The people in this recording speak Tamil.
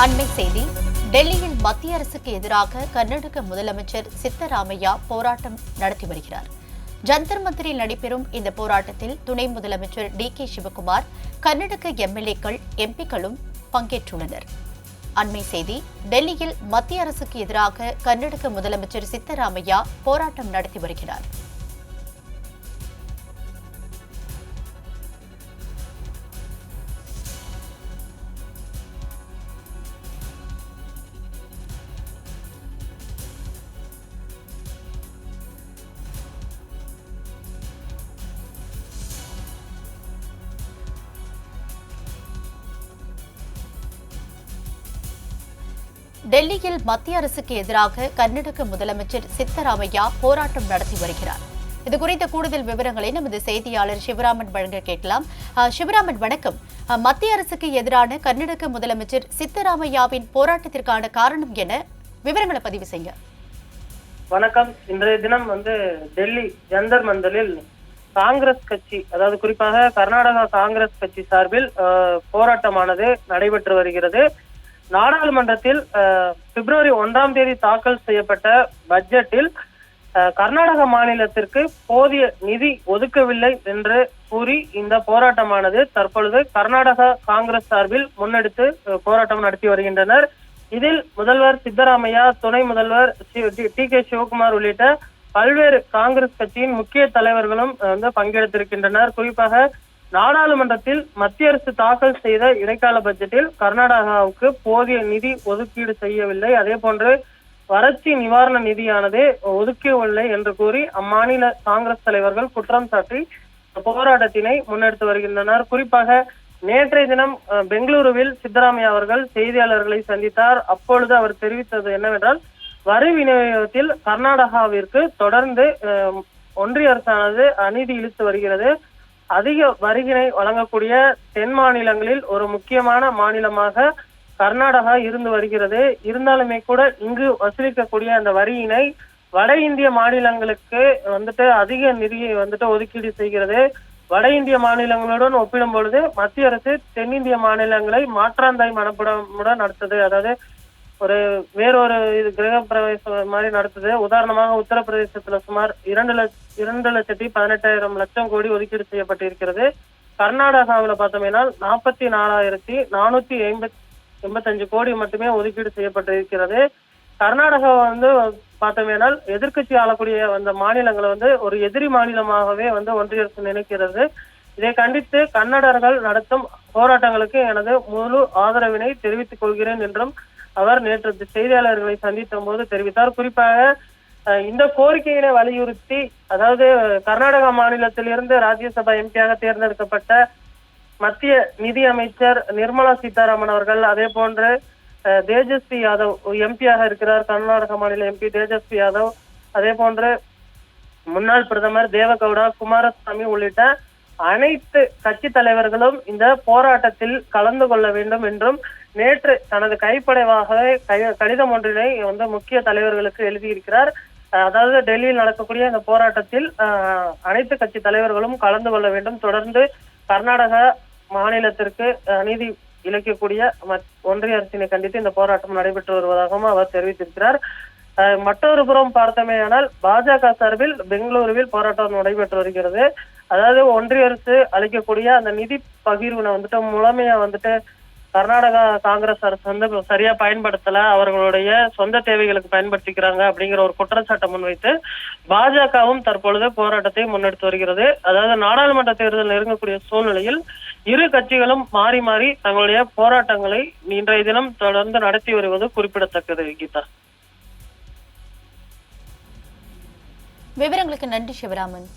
அண்மை செய்தி டெல்லியில் மத்திய அரசுக்கு எதிராக கர்நாடக முதலமைச்சர் சித்தராமையா போராட்டம் நடத்தி வருகிறார். ஜந்தர் மந்திரில் நடைபெறும் இந்த போராட்டத்தில் துணை முதலமைச்சர் டி கே சிவகுமார் கர்நாடக எம்எல்ஏக்கள் எம்பிக்களும் பங்கேற்றுள்ளனர். அண்மை செய்தி டெல்லியில் மத்திய அரசுக்கு எதிராக கர்நாடக முதலமைச்சர் சித்தராமையா போராட்டம் நடத்தி வருகிறார். டெல்லியில் மத்திய அரசுக்கு எதிராக கர்நாடக முதலமைச்சர் சித்தராமையா போராட்டம் நடத்தி வருகிறார். இது குறித்த கூடுதல் விவரங்களை நமது செய்தியாளர் சிவராமன் வழங்க கேட்கலாம். சிவராமன் வணக்கம். மத்திய அரசுக்கு எதிரான கர்நாடக முதலமைச்சர் சித்தராமையாவின் போராட்டத்திற்கான காரணம் என விவரங்களை பதிவு செய்ய வணக்கம். இன்றைய தினம் வந்து டெல்லி ஜந்தர் மந்தலில் காங்கிரஸ் கட்சி அதாவது குறிப்பாக கர்நாடகா காங்கிரஸ் கட்சி சார்பில் போராட்டமானது நடைபெற்று வருகிறது. நாடாளுமன்றத்தில் அஹ், பிப்ரவரி ஒன்றாம் தேதி தாக்கல் செய்யப்பட்ட பட்ஜெட்டில் அஹ், கர்நாடக மாநிலத்திற்கு போதிய நிதி ஒதுக்கவில்லை என்று கூறி இந்த போராட்டமானது தற்பொழுது கர்நாடக காங்கிரஸ் சார்பில் முன்னெடுத்து போராட்டம் நடத்தி வருகின்றனர். இதில் முதல்வர் சித்தராமையா துணை முதல்வர் டி கே சிவகுமார் உள்ளிட்ட பல்வேறு காங்கிரஸ் கட்சியின் முக்கிய தலைவர்களும் வந்து பங்கெடுத்திருக்கின்றனர். குறிப்பாக நாடாளுமன்றத்தில் மத்திய அரசு தாக்கல் செய்த இடைக்கால பட்ஜெட்டில் கர்நாடகாவுக்கு போதிய நிதி ஒதுக்கீடு செய்யவில்லை. அதே போன்று வறட்சி நிவாரண நிதியானது ஒதுக்கவில்லை என்று கூறி அம்மாநில காங்கிரஸ் தலைவர்கள் குற்றம் சாட்டி போராட்டத்தினை முன்னெடுத்து வருகின்றனர். குறிப்பாக நேற்றைய தினம் அஹ், பெங்களூருவில் சித்தராமையா அவர்கள் செய்தியாளர்களை சந்தித்தார். அப்பொழுது அவர் தெரிவித்தது என்னவென்றால் வரி விநியோகத்தில் கர்நாடகாவிற்கு தொடர்ந்து அஹ், ஒன்றிய அரசானது அநீதி இழுத்து வருகிறது. அதிக வருகினை வழங்கக்கூடிய தென் மாநிலங்களில் ஒரு முக்கியமான மாநிலமாக கர்நாடகா இருந்து வருகிறது. இருந்தாலுமே கூட இங்கு வசூலிக்கக்கூடிய அந்த வரியினை வட இந்திய மாநிலங்களுக்கு வந்துட்டு அதிக நிதியை வந்துட்டு ஒதுக்கீடு செய்கிறது. வட இந்திய மாநிலங்களுடன் ஒப்பிடும் பொழுது மத்திய அரசு தென்னிந்திய மாநிலங்களை மாற்றாந்தாய் மனப்படமுடன் நடத்துது. அதாவது ஒரு வேறொரு இது கிரக பிரவேசம் மாதிரி நடத்துது. உதாரணமாக உத்தரப்பிரதேசத்துல சுமார் இரண்டு லட்ச இரண்டு லட்சத்தி பதினெட்டாயிரம் லட்சம் கோடி ஒதுக்கீடு செய்யப்பட்டிருக்கிறது. கர்நாடகாவில் பார்த்தோம்னா நாற்பத்தி நாலாயிரத்தி நானூத்தி எண்பத் எண்பத்தஞ்சு கோடி மட்டுமே ஒதுக்கீடு செய்யப்பட்டிருக்கிறது. கர்நாடகா வந்து பார்த்தோம்னா எதிர்க்கட்சி ஆளக்கூடிய அந்த மாநிலங்களை வந்து ஒரு எதிரி மாநிலமாகவே வந்து ஒன்றிய அரசு நினைக்கிறது. இதை கண்டித்து கன்னடர்கள் நடத்தும் போராட்டங்களுக்கு எனது முழு ஆதரவினை தெரிவித்துக் கொள்கிறேன் என்றும் அவர் நேற்று செய்தியாளர்களை சந்தித்த போது தெரிவித்தார். குறிப்பாக இந்த கோரிக்கையினை வலியுறுத்தி அதாவது கர்நாடக மாநிலத்திலிருந்து ராஜ்யசபா எம்பியாக தேர்ந்தெடுக்கப்பட்ட மத்திய நிதி அமைச்சர் நிர்மலா சீதாராமன் அவர்கள் அதே போன்று தேஜஸ்வி யாதவ் எம்பியாக இருக்கிறார் கர்நாடக மாநில எம்பி தேஜஸ்வி யாதவ். அதே போன்று முன்னாள் பிரதமர் தேவகவுடா குமாரசாமி உள்ளிட்ட அனைத்து கட்சி தலைவர்களும் இந்த போராட்டத்தில் கலந்து கொள்ள வேண்டும் என்றும் நேற்று தனது கைப்படைவாகவே கை- கடிதம் ஒன்றினை வந்து முக்கிய தலைவர்களுக்கு எழுதியிருக்கிறார். அதாவது டெல்லியில் நடக்கக்கூடிய இந்த போராட்டத்தில் அனைத்து கட்சி தலைவர்களும் கலந்து கொள்ள வேண்டும். தொடர்ந்து கர்நாடக மாநிலத்திற்கு அஹ், நீதி இழைக்கக்கூடிய மத்- ஒன்றிய அரசினை கண்டித்து இந்த போராட்டம் நடைபெற்று வருவதாகவும் அவர் தெரிவித்திருக்கிறார். அஹ், மற்றொரு புறம் பார்த்தமேயானால் பாஜக சார்பில் பெங்களூருவில் போராட்டம் நடைபெற்று வருகிறது. அதாவது ஒன்றிய அரசு அளிக்கக்கூடிய அந்த நிதி பகிர்வுனை வந்துட்டு முழுமையா வந்துட்டு கர்நாடகா காங்கிரஸ் அரசு வந்து சரியா பயன்படுத்தல. அவர்களுடைய சொந்த தேவைகளுக்கு பயன்படுத்திக்கிறாங்க அப்படிங்கிற ஒரு குற்றச்சாட்டை முன்வைத்து பாஜகவும் தற்பொழுது போராட்டத்தை முன்னெடுத்து வருகிறது. அதாவது நாடாளுமன்ற தேர்தல் நெருங்கக்கூடிய சூழ்நிலையில் இரு கட்சிகளும் மாறி மாறி தங்களுடைய போராட்டங்களை இன்றைய தினம் தொடர்ந்து நடத்தி வருவது குறிப்பிடத்தக்கது கீதா. விவரங்களுக்கு நன்றி சிவராமன்.